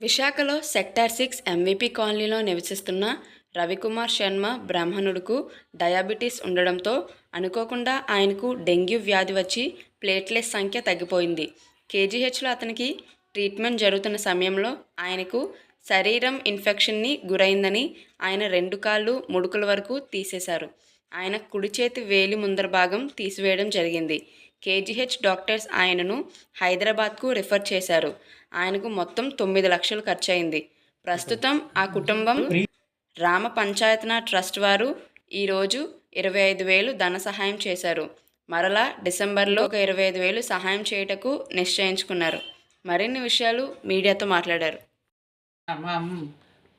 విశాఖలో sector six MVP కాలనీలో నివసిస్తున్న రవికుమార్ శర్మ బ్రాహ్మణుడుకు డయాబెటీస్ ఉండడంతో అనుకోకుండా ఆయనకు డెంగ్యూ వ్యాధి వచ్చి ప్లేట్లెస్ సంఖ్య తగ్గిపోయింది. కేజీహెచ్లో అతనికి ట్రీట్మెంట్ జరుగుతున్న సమయంలో ఆయనకు శరీరం ఇన్ఫెక్షన్ని గురైందని ఆయన రెండు కాళ్ళు ముడుకుల వరకు తీసేశారు. ఆయన కుడి చేతి వేలి ముందర భాగం తీసివేయడం జరిగింది. కేజీహెచ్ డాక్టర్స్ ఆయనను హైదరాబాద్కు రిఫర్ చేశారు. ఆయనకు మొత్తం తొమ్మిది లక్షలు ఖర్చయింది. ప్రస్తుతం ఆ కుటుంబం రామ పంచాయతన ట్రస్ట్ వారు ఈరోజు ఇరవై ఐదు వేలు ధన సహాయం చేశారు. మరలా డిసెంబర్లో ఒక ఇరవై ఐదు వేలు సహాయం చేయుటకు నిశ్చయించుకున్నారు. మరిన్ని విషయాలు మీడియాతో మాట్లాడారు.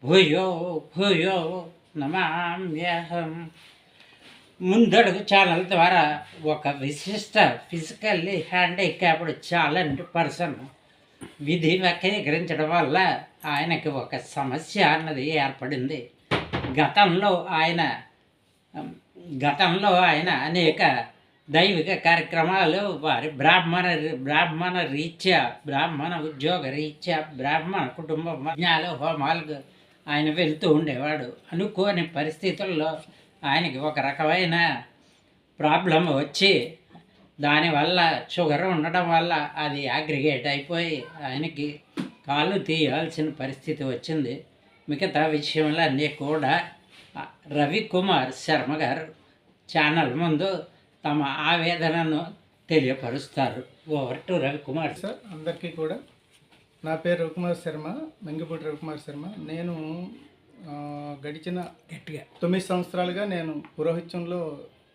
భూయో భూయో నమామ్యహం ముందడుగు ఛానల్ ద్వారా ఒక విశిష్ట ఫిజికల్లీ హ్యాండిక్యాప్డ్ ఛాలెంజ్ పర్సన్ విధి వ్యక్తీకరించడం వల్ల ఆయనకి ఒక సమస్య అన్నది ఏర్పడింది. గతంలో ఆయన గతంలో ఆయన అనేక దైవిక కార్యక్రమాలు వారి బ్రాహ్మణ బ్రాహ్మణ రీత్యా బ్రాహ్మణ ఉద్యోగ రీత్యా బ్రాహ్మణ కుటుంబ యజ్ఞాలు హోమాలు ఆయన వెళ్తూ ఉండేవాడు. అనుకోని పరిస్థితుల్లో ఆయనకి ఒక రకమైన ప్రాబ్లం వచ్చి దానివల్ల షుగర్ ఉండడం వల్ల అది అగ్రిగేట్ అయిపోయి ఆయనకి కాళ్ళు తీయాల్సిన పరిస్థితి వచ్చింది. మిగతా విషయంలన్నీ కూడా రవికుమార్ శర్మ గారు ఛానల్ ముందు తమ ఆవేదనను తెలియపరుస్తారు. Over to Ravikumar. సార్ అందరికీ కూడా నా పేరు రవికుమార్ శర్మ మంగిపూడి రవికుమార్ శర్మ. నేను గడిచిన గట్టిగా తొమ్మిది సంవత్సరాలుగా నేను పురోహిత్యంలో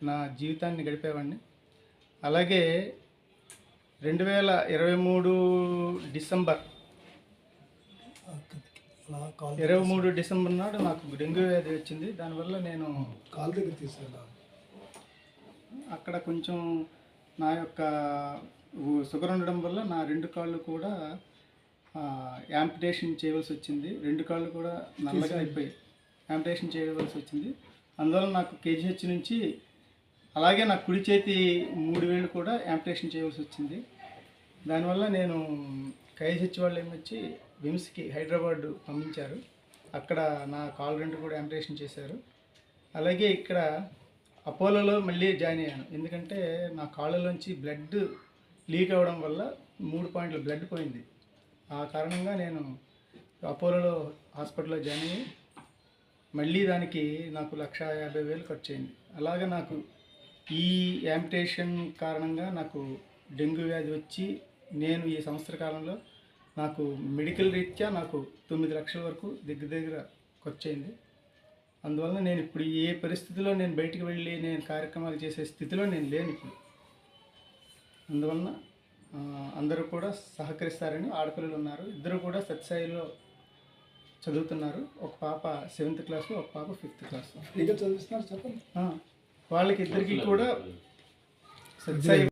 నా జీవితాన్ని గడిపేవాడిని. అలాగే రెండు వేల ఇరవై మూడు డిసెంబర్ ఇరవై మూడు డిసెంబర్ నాడు నాకు డెంగ్యూ వ్యాధి వచ్చింది. దానివల్ల నేను కాలు దగ్గర తీసుకెళ్ళాలి అక్కడ కొంచెం నా యొక్క షుగర్ ఉండడం వల్ల నా రెండు కాళ్ళు కూడా యాంపిటేషన్ చేయవలసి వచ్చింది. రెండు కాళ్ళు కూడా నల్లగా అయిపోయి యాంపిటేషన్ చేయవలసి వచ్చింది. అందువల్ల నాకు కేజీహెచ్ నుంచి అలాగే నా కుడి చేతి మూడు వేలు కూడా యాంపిటేషన్ చేయవలసి వచ్చింది. దానివల్ల నేను కేజీహెచ్ వాళ్ళు ఏమొచ్చి విమ్స్కి హైదరాబాద్ పంపించారు. అక్కడ నా కాల్ రెండు కూడా యాంపిటేషన్ చేశారు. అలాగే ఇక్కడ అపోలోలో మళ్ళీ జాయిన్ అయ్యాను. ఎందుకంటే నా కాళ్ళలోంచి బ్లడ్ లీక్ అవ్వడం వల్ల మూడు పాయింట్లు బ్లడ్ పోయింది. ఆ కారణంగా నేను అపోలోలో హాస్పిటల్లో జాయిన్ అయ్యి మళ్ళీ దానికి నాకు లక్ష యాభై వేలు ఖర్చు అయింది అలాగే నాకు ఈ యాంపిటేషన్ కారణంగా నాకు డెంగ్యూ వ్యాధి వచ్చి నేను ఈ సంవత్సర కాలంలో నాకు మెడికల్ రీత్యా నాకు తొమ్మిది లక్షల వరకు దగ్గర దగ్గర ఖర్చు అయింది అందువల్ల నేను ఇప్పుడు ఏ పరిస్థితిలో నేను బయటికి వెళ్ళి నేను కార్యక్రమాలు చేసే స్థితిలో నేను లేను ఇప్పుడు. అందువలన అందరూ కూడా సహకరిస్తారని ఆడపిల్లలు ఉన్నారు. ఇద్దరు కూడా సత్సాయిలో చదువుతున్నారు. ఒక పాప సెవెంత్ క్లాసు ఒక పాప ఫిఫ్త్ క్లాసు ఫ్రీగా చదివిస్తున్నారు చెప్పండి. ఆ, వాళ్ళకి ఇద్దరికి కూడా సత్సాయి